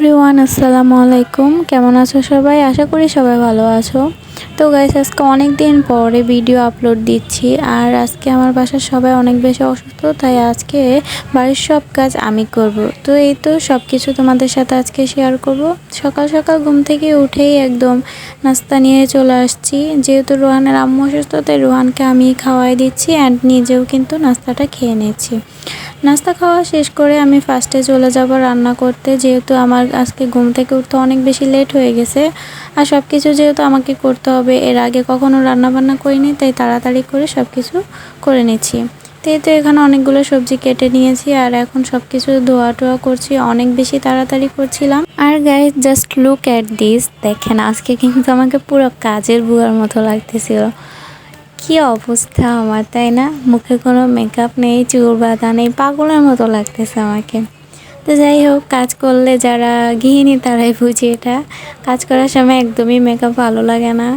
Everyone, আসসালামু আলাইকুম। কেমন আছো সবাই? আশা করি সবাই ভালো আছো। তো গাইস আজকে অনেক দিন পরে ভিডিও আপলোড দিচ্ছি আর আজকে আমার বাসার সবাই অনেক বেশি অসুস্থ, তাই আজকে বাড়ির সব কাজ আমি করব। তো এই তো সব কিছু তোমাদের সাথে আজকে শেয়ার করব। সকাল সকাল ঘুম থেকে উঠেই একদম নাস্তা নিয়ে চলে আসছি। যেহেতু রোহানের আম্মু অসুস্থ, তাই রোহানকে আমি খাওয়াই দিচ্ছি অ্যান্ড নিজেও কিন্তু নাস্তাটা খেয়ে নিচ্ছি। নাস্তা খাওয়া শেষ করে আমি ফার্স্টে চলে যাব রান্না করতে। যেহেতু আমার আজকে ঘুম থেকে উঠতে অনেক বেশি লেট হয়ে গেছে। আর সব কিছু যেহেতু আমাকে করতে হবে, এর আগে কখনো রান্না বান্না করিনি, তাই তাড়াতাড়ি করে সব কিছু করে নিচ্ছি। তো তো এখানে অনেকগুলো সবজি কেটে নিয়েছি আর এখন সব কিছু ধোয়া টোয়া করছি, অনেক বেশি তাড়াতাড়ি করছিলাম। আর guys just look at this দেখেন, আজকে কিন্তু আমাকে পুরো কাজের বুয়ার মতো লাগতেছিল। কি অবস্থা আমার, তাই না? মুখে কোনো মেকআপ নেই, চুল বাঁধা নেই, পাগলের মতো লাগতেছে আমাকে। তো যাই হোক, কাজ করলে যারা গৃহিণী তারাই বুঝি এটা। কাজ করার সময় একদমই মেকআপ ভালো লাগে না।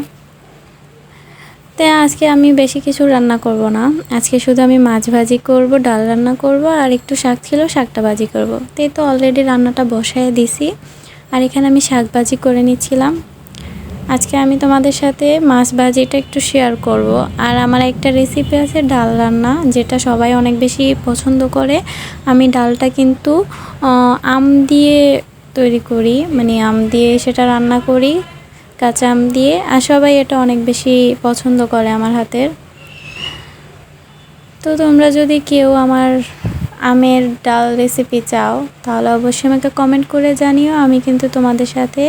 তো আজকে আমি বেশি কিছু রান্না করব না। আজকে শুধু আমি মাছ ভাজি করব, ডাল রান্না করব, আর একটু শাক ছিল, শাকটা ভাজি করব। তো তো অলরেডি রান্নাটা বসায় দিছি, আর এখানে আমি শাক ভাজি করে নিচ্ছিলাম। আজকে আমি তোমাদের সাথে মাছ ভাজিটা একটু শেয়ার করব। আর আমার একটা রেসিপি আছে ডাল রান্না, যেটা সবাই অনেক বেশি পছন্দ করে। আমি ডালটা কিন্তু আম দিয়ে তৈরি করি মানে আম দিয়ে সেটা রান্না করি। কাঁচা আম দিয়ে, আর সবাই এটা অনেক বেশি পছন্দ করে আমার হাতের। তো তোমরা যদি কেউ আমার আমের ডাল রেসিপি চাও, তাহলে অবশ্যই আমাকে কমেন্ট করে জানিও, আমি কিন্তু তোমাদের সাথে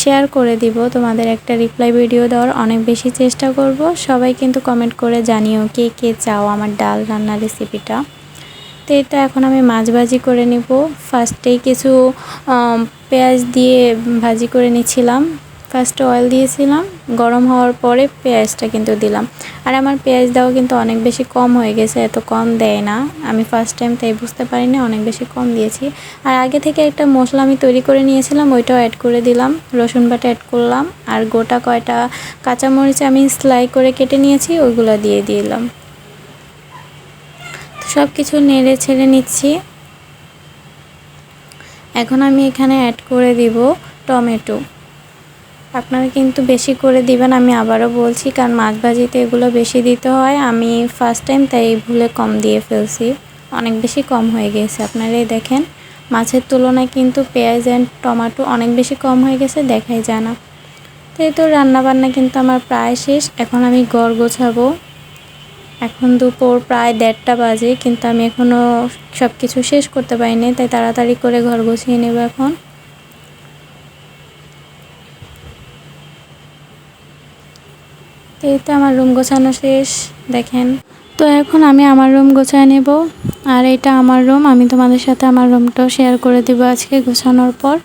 শেয়ার করে দিব। তোমাদের একটা রিপ্লাই ভিডিও দেওয়ার অনেক বেশি চেষ্টা করব। সবাই কিন্তু কমেন্ট করে জানিও কে কে চাও আমার ডাল রান্নার রেসিপিটা তো এটা এখন আমি মাছ ভাজি করে নিব। ফার্স্টেই কিছু পেঁয়াজ দিয়ে ভাজি করে নিচ্ছিলাম ফার্স্টে অয়েল দিয়েছিলাম, গরম হওয়ার পরে পেঁয়াজটা কিন্তু দিলাম। আর আমার পেঁয়াজ দেওয়া কিন্তু অনেক বেশি কম হয়ে গেছে, এত কম দেয় না। আমি ফার্স্ট টাইম তাই বুঝতে পারিনি, অনেক বেশি কম দিয়েছি। আর আগে থেকে একটা মশলা আমি তৈরি করে নিয়েছিলাম, ওইটাও অ্যাড করে দিলাম। রসুন বাটা অ্যাড করলাম, আর গোটা কয়টা কাঁচামরিচ আমি সেলাই করে কেটে নিয়েছি, ওইগুলো দিয়ে দিলাম। সব কিছু নেড়ে ছেড়ে নিচ্ছি। এখন আমি এখানে অ্যাড করে দিব টমেটো। আপনারা কিন্তু বেশি করে দিবেন, আমি আবারও বলছি, কারণ মাছ ভাজিতে এগুলো বেশি দিতে হয়। আমি ফার্স্ট টাইম তাই ভুলে কম দিয়ে ফেলছি। অনেক বেশি কম হয়ে গেছে, আপনারাই দেখেন। মাছের তুলনায় কিন্তু পেঁয়াজ অ্যান্ড টমাটো অনেক বেশি কম হয়ে গেছে, দেখাই যায় না। তো তো রান্নাবান্না কিন্তু আমার প্রায় শেষ, এখন আমি গড় গোছাবো। এখন দুপুর প্রায় দেড়টা বাজে, কিন্তু আমি এখনও সব কিছু শেষ করতে পারিনি, তাই তাড়াতাড়ি করে ঘর গুছিয়ে নেব এখন। তো এই তো আমার রুম গোছানো শেষ, দেখেন। তো এখন আমি আমার রুম গোছায় নেব, আর এটা আমার রুম, আমি তোমাদের সাথে আমার রুমটাও শেয়ার করে দিব আজকে গোছানোর পর।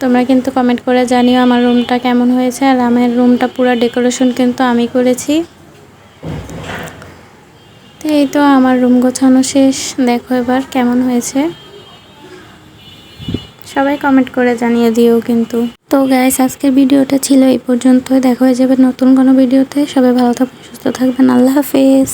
তোমরা কিন্তু কমেন্ট করে জানিও আমার রুমটা কেমন হয়েছে, আর আমার রুমটা পুরো ডেকোরেশন কিন্তু আমি করেছি। তো এই তো আমার রুম গোছানো শেষ, দেখো এবার কেমন হয়েছে। সবাই কমেন্ট করে জানিয়ে দিও কিন্তু। তো গাইস আজকের ভিডিওটা ছিল এই পর্যন্ত দেখা হয়ে যাবে নতুন কোনো ভিডিওতে। সবাই ভালো থাকবেন, সুস্থ থাকবেন। আল্লাহ হাফেজ।